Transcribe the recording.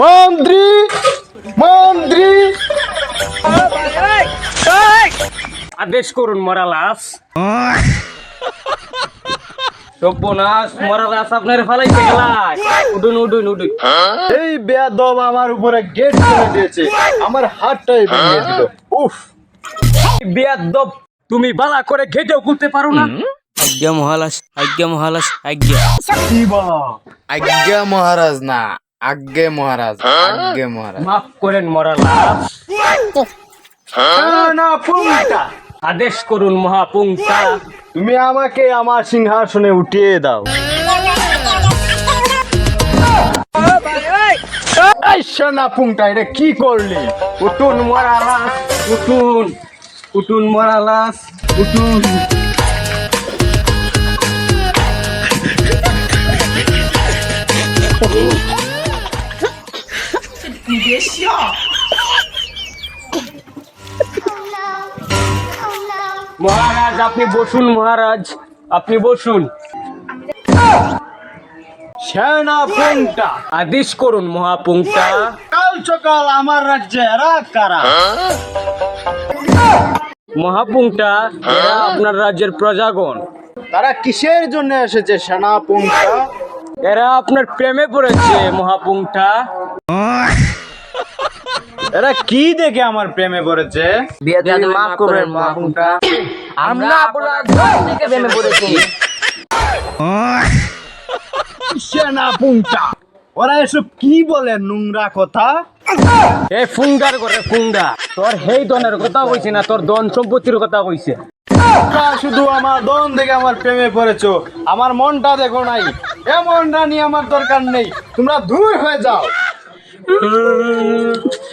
মন্ত্রী মন্ত্রী। আদেশ করুন মরালাস। আপনার উডুন উডুন উডুন। এই আমার উপরে আমার হাতটাই তুমি বালা করে গেটেও খুলতে পারো না। আজ্ঞা মহালাস আজ্ঞা মহালাস আজ্ঞা। আজ্ঞা মহারাজ না। আজ্ঞে মহারাজ আগে মহারাজ। মাফ করেন মরালাস না পুংটা আদেশ করুন মহাপুংটা তুমি আমাকে আমার সিংহাসনে উঠিয়ে দাও। সোনা পুংটা এটা কি করলি? উঠুন মরালাস উঠুন উঠুন মরালাস উঠুন। মহারাজ আপনি বসুন মহারাজ আপনি বসুন। সেনা পুংটা। আদেশ করুন মহাপুংটা। কাল সকাল আমার রাজ্যে কারা? মহাপুংটা এরা আপনার রাজ্যের প্রজাগণ। তারা কিসের জন্য এসেছে সেনা পুংটা? এরা আপনার প্রেমে পড়েছে মহাপুংটা। এরা কি দেখে আমার প্রেমে পড়েছে? মাফ করবেন মহাপুংটা আমরা আপনার দল প্রেমে পড়েছি। সেনা পুংটা? ওরা এসব কি বলে নোংরা কথা? এ ফুঙ্গার করে ফুঙ্গা। তোর হেই দনের কথা কইছে না তোর দন সম্পত্তির কথা কইছে। শুধু আমার দন দেখে আমার প্রেমে পড়েছো। আমার মনটা দেখো নাই। এ মনটা নিয়ে আমার দরকার নেই। তোমরা দূর হয়ে যাও। Uh...